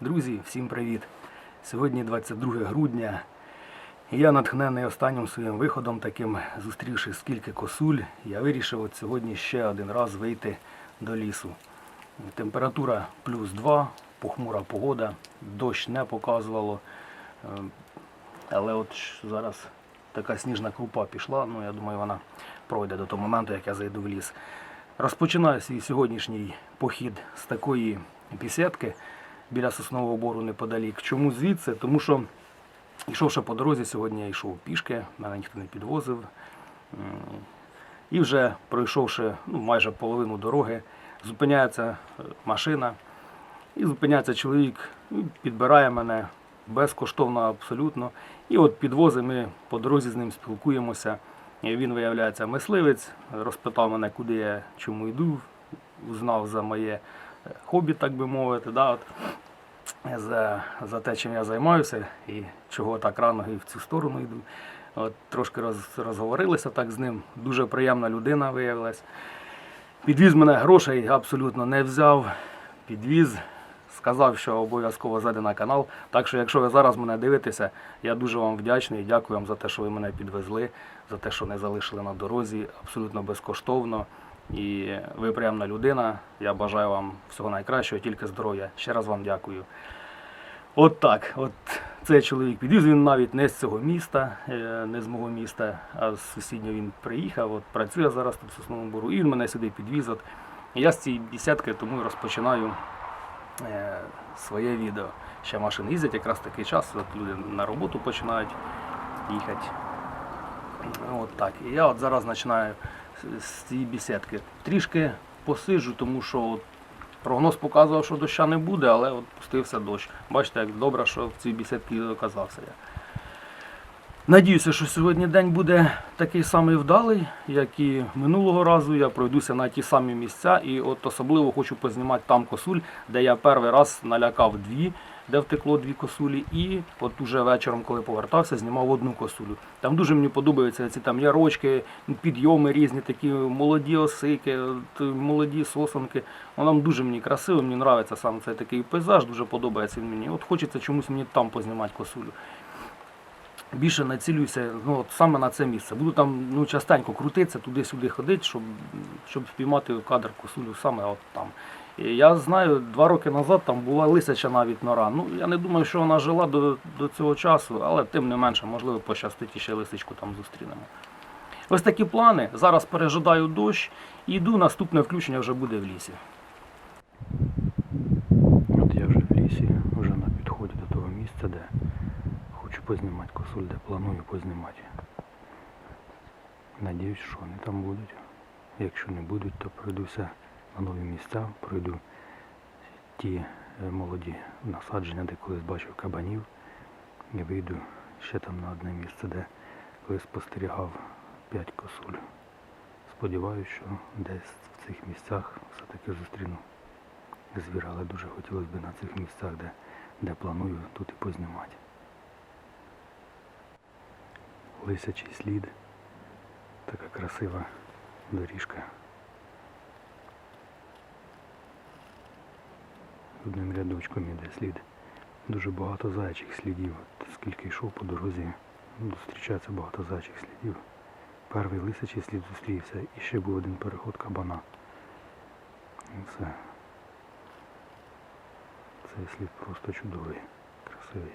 Друзі, всім привіт! Сьогодні 22 грудня. Я натхнений останнім своїм виходом, таким зустрівши скільки косуль, я вирішив от сьогодні ще один раз вийти до лісу. Температура плюс 2, похмура погода, дощ не показувало. Е, Але от зараз така сніжна крупа пішла, ну я думаю, вона пройде до того моменту, як я зайду в ліс. Розпочинаю свій сьогоднішній похід з такої бісідки біля соснового бору неподалік. Чому звідси? Тому що йшовши по дорозі, сьогодні я йшов пішки, мене ніхто не підвозив. І вже пройшовши ну, майже половину дороги, зупиняється е, машина, і зупиняється чоловік, підбирає мене безкоштовно абсолютно. І от підвозить, ми по дорозі з ним спілкуємося. Він виявляється мисливець, розпитав мене, куди я чому йду, узнав за моє хобі, так би мовити. Да, от, за, за те, чим я займаюся і чого так рано і в цю сторону йду. От, трошки роз, розговорилися так з ним. Дуже приємна людина виявилась. Підвіз мене грошей абсолютно не взяв. Підвіз, сказав, що обов'язково зайде на канал. Так що, якщо ви зараз мене дивитеся, я дуже вам вдячний. Дякую вам за те, що ви мене підвезли, за те, що не залишили на дорозі абсолютно безкоштовно. І ви приємна людина. Я бажаю вам всього найкращого, тільки здоров'я. Ще раз вам дякую. От так. От цей чоловік підвіз. Він навіть не з цього міста, е, не з мого міста, а з сусіднього він приїхав. От працює зараз тут в Сосновому Бору. І він мене сюди підвіз. От. Я з цієї бесідки тому розпочинаю е, своє відео. Ще машини їздять якраз такий час, от люди на роботу починають їхати. От так. І я от зараз починаю з- цієї бесідки. Трішки посиджу, тому що от прогноз показував, що доща не буде, але от пустився дощ. Бачите, як добре, що в цій бесідці оказався я. Надіюся, що сьогодні день буде такий самий вдалий, як і минулого разу. Я пройдуся на ті самі місця і от особливо хочу познімати там косуль, де я перший раз налякав дві, де втекло дві косулі, і от уже вечором, коли повертався, знімав одну косулю. Там дуже мені подобаються ці там ярочки, підйоми різні, такі молоді осики, молоді сосенки. Воно там дуже мені красиво, мені подобається сам цей такий пейзаж, дуже подобається мені. От хочеться чомусь мені там познімати косулю більше націлююся ну, от саме на це місце. Буду там ну, частенько крутитися, туди-сюди ходити, щоб, щоб впіймати кадр косулю саме от там. Я знаю, два роки назад там була лисяча навіть нора. Ну, я не думаю, що вона жила до, до цього часу, але тим не менше, можливо, пощастить і ще лисичку там зустрінемо. Ось такі плани. Зараз пережидаю дощ і йду, наступне включення вже буде в лісі. От я вже в лісі, вже на підході до того місця, де хочу познімати косуль, де планую познімати. Надіюсь, що вони там будуть. Якщо не будуть, то пройдуся на нові місця, пройду ті е, молоді насадження, де колись бачив кабанів, і вийду ще там на одне місце, де колись спостерігав п'ять косуль. Сподіваюся, що десь в цих місцях все-таки зустріну звіра, але дуже хотілося б на цих місцях, де, де планую тут і познімати. Лисячий слід, така красива доріжка. Одним рядочком іде слід. Дуже багато зайчих слідів. От скільки йшов по дорозі, зустрічається багато зайчих слідів. Перший лисячий слід зустрівся і ще був один переход кабана. І Це, цей слід просто чудовий, красивий.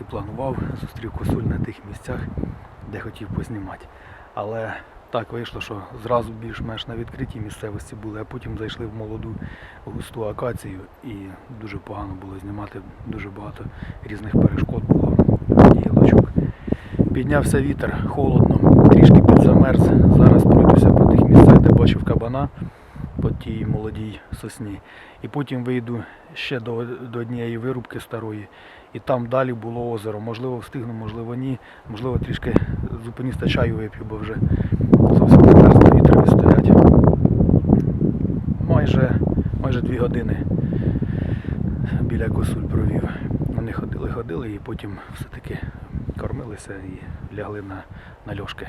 І планував. Зустрів косуль на тих місцях, де хотів познімати. Але так вийшло, що зразу більш-менш на відкритій місцевості були, а потім зайшли в молоду густу акацію і дуже погано було знімати. Дуже багато різних перешкод було, гілочок. Піднявся вітер, холодно, трішки підзамерз. Зараз пройдуся по тих місцях, де бачив кабана по тій молодій сосні. І потім вийду ще до, до однієї вирубки старої, і там далі було озеро. Можливо, встигну, можливо, ні. Можливо, трішки зупинюся чаю вип'ю, бо вже зовсім замерзло, вітрові стоять. Майже, майже дві години біля косуль провів. Вони ходили, ходили і потім все-таки кормилися і лягли на, на льошки.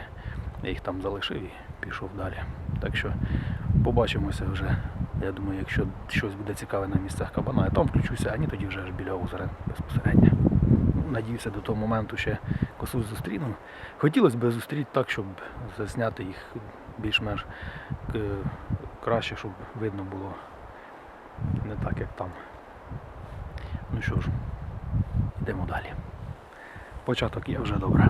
Я їх там залишив і пішов далі. Так що побачимося вже. Я думаю, якщо щось буде цікаве на місцях кабана, я там включуся, а ні тоді вже аж біля озера безпосередньо. Надіюся, до того моменту ще косу зустріну. Хотілося б зустріти так, щоб засняти їх більш-менш е, краще, щоб видно було не так, як там. Ну що ж, йдемо далі. Початок є вже добре.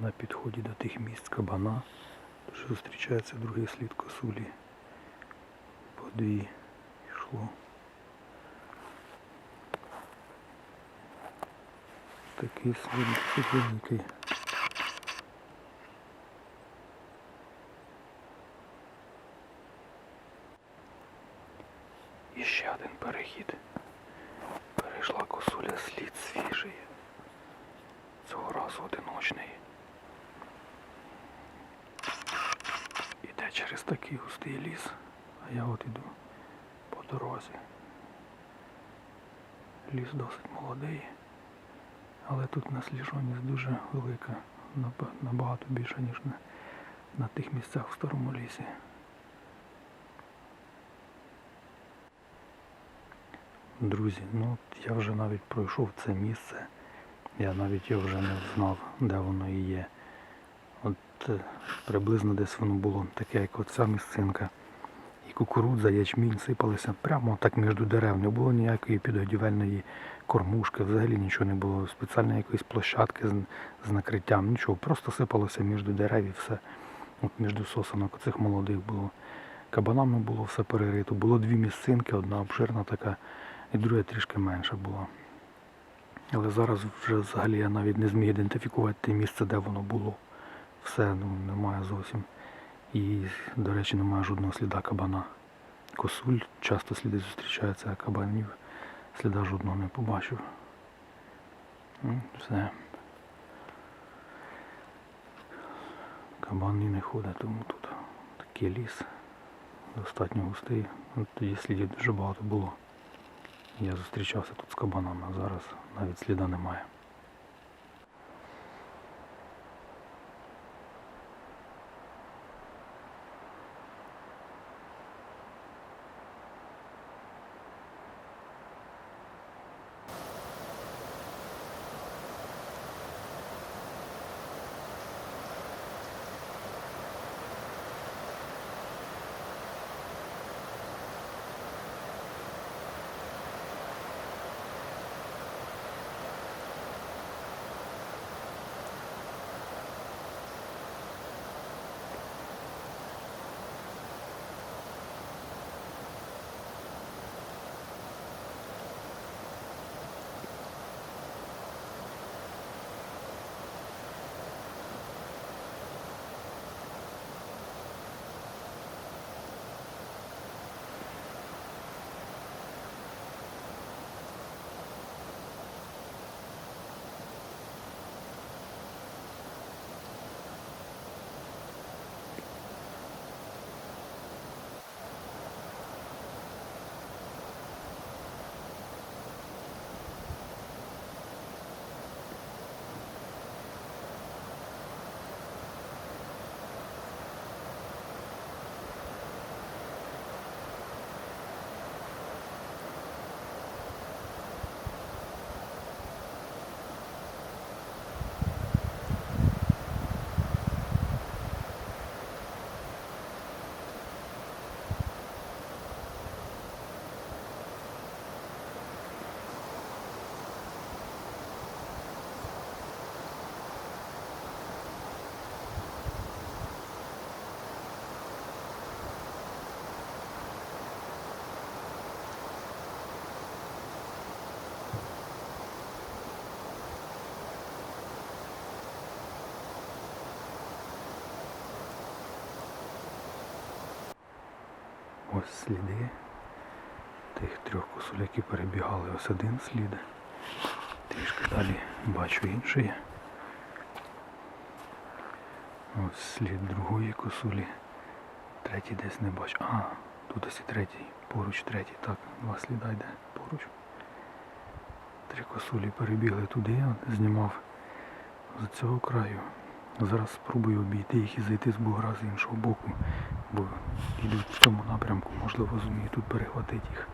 На підході до тих місць кабана вже зустрічається другий слід косулі. По дві йшло. Такий слід великий. І ще один перехід. Перейшла косуля слід свіжий. Цього разу одиночний. Іде через такий густий ліс, а я от іду по дорозі. Ліс досить молодий, але насліженість дуже велика, набагато більше, ніж на, на тих місцях в старому лісі. Друзі, ну от я вже навіть пройшов це місце. Я навіть його вже не знав, де воно і є. От е, приблизно десь воно було таке, як оця місцинка. І кукурудза, ячмінь сипалися прямо так між дерев. Не було ніякої підгодівельної кормушки, взагалі нічого не було, спеціальної якоїсь площадки з, з накриттям, нічого. Просто сипалося між дерев і все. От між сосанок оцих молодих було. Кабанами було все перерито. Було дві місцинки, одна обширна така, і друга трішки менша була. Але зараз вже взагалі я навіть не зміг ідентифікувати те місце, де воно було. Все, ну немає зовсім. І, до речі, немає жодного сліда кабана. Косуль часто сліди зустрічаються, кабанів сліда жодного не побачив. Ну, Все. Кабан і не ходить, тому тут такий ліс. Достатньо густий. Тоді слідів дуже багато було. Я зустрічався тут з кабанами, а зараз навіть сліда немає. Сліди тих трьох косуль, які перебігали. Ось один слід. Трішки далі бачу інший. Ось слід другої косулі. Третій десь не бачу. А, тут ось і третій. Поруч третій. Так, два сліда йде поруч. Три косулі перебігли туди, знімав з цього краю. Зараз спробую обійти їх і зайти з бугра з іншого боку, бо йдуть в цьому напрямку, можливо, зумію тут перехватити їх.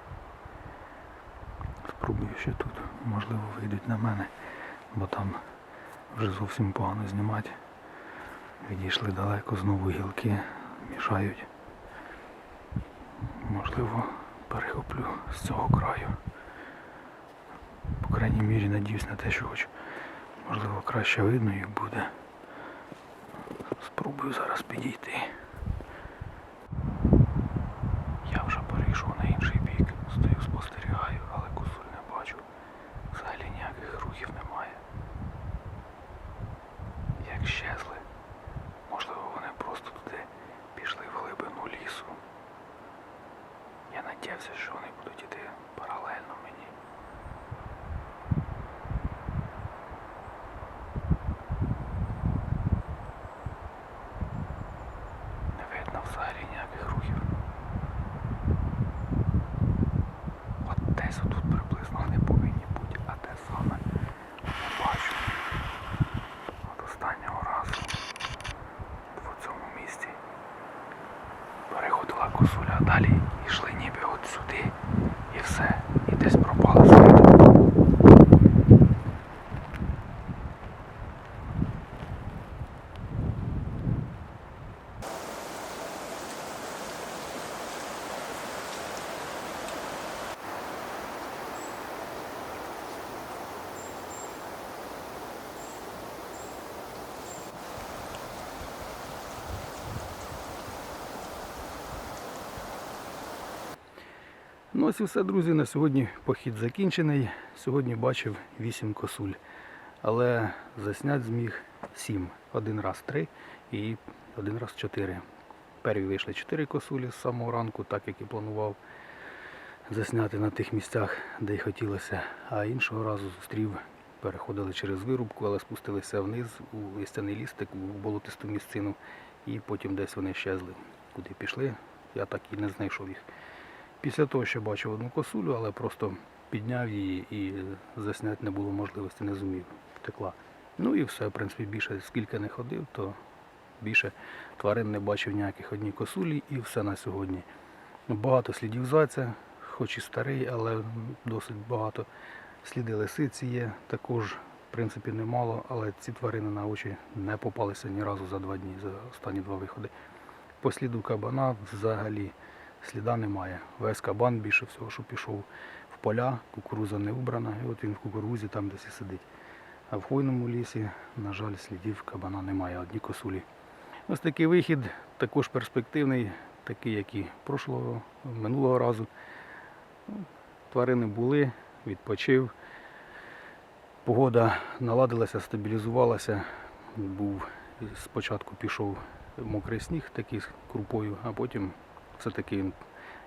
Спробую ще тут, можливо, вийдуть на мене, бо там вже зовсім погано знімати. Відійшли далеко, знову гілки мішають. Можливо, перехоплю з цього краю. По крайній мірі надіюсь на те, що хоч можливо краще видно їх буде. Спробую зараз підійти. Я вже перейшов на інший бік, стою спостерігаю, але косуль не бачу. Взагалі ніяких рухів немає. Як щезли. Можливо, вони просто туди пішли в глибину лісу. Я надіявся, що вони تعالی ось і все, друзі. На сьогодні похід закінчений. Сьогодні бачив 8 косуль. Але заснять зміг 7. Один раз 3 і один раз 4. Перві вийшли 4 косулі з самого ранку, так як і планував засняти на тих місцях, де й хотілося. А іншого разу зустрів, переходили через вирубку, але спустилися вниз у листяний лістик, у болотисту місцину, і потім десь вони щезли. Куди пішли, я так і не знайшов їх. Після того, що бачив одну косулю, але просто підняв її і засняти не було можливості, не зумів. Втекла. Ну і все, в принципі, більше скільки не ходив, то більше тварин не бачив ніяких одній косулі і все на сьогодні. Ну, Багато слідів зайця, хоч і старий, але досить багато. Сліди лисиці є, також, в принципі, немало, але ці тварини на очі не попалися ні разу за два дні, за останні два виходи. По сліду кабана взагалі сліда немає. Весь кабан більше всього, що пішов в поля, кукуруза не убрана, і от він в кукурузі там десь і сидить. А в хвойному лісі, на жаль, слідів кабана немає, одні косулі. Ось такий вихід, також перспективний, такий, як і прошлого, минулого разу. Ну, Тварини були, відпочив. Погода наладилася, стабілізувалася. Був спочатку пішов мокрий сніг такий з крупою, а потім все-таки, він,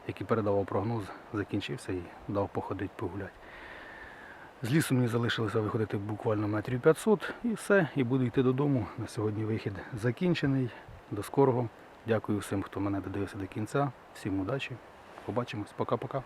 який передавав прогноз, закінчився і дав походити погуляти. З лісу мені залишилося виходити буквально метрів 500 і все, і буду йти додому. На сьогодні вихід закінчений. До скорого. Дякую всім, хто мене додивився до кінця. Всім удачі. Побачимось. Пока-пока.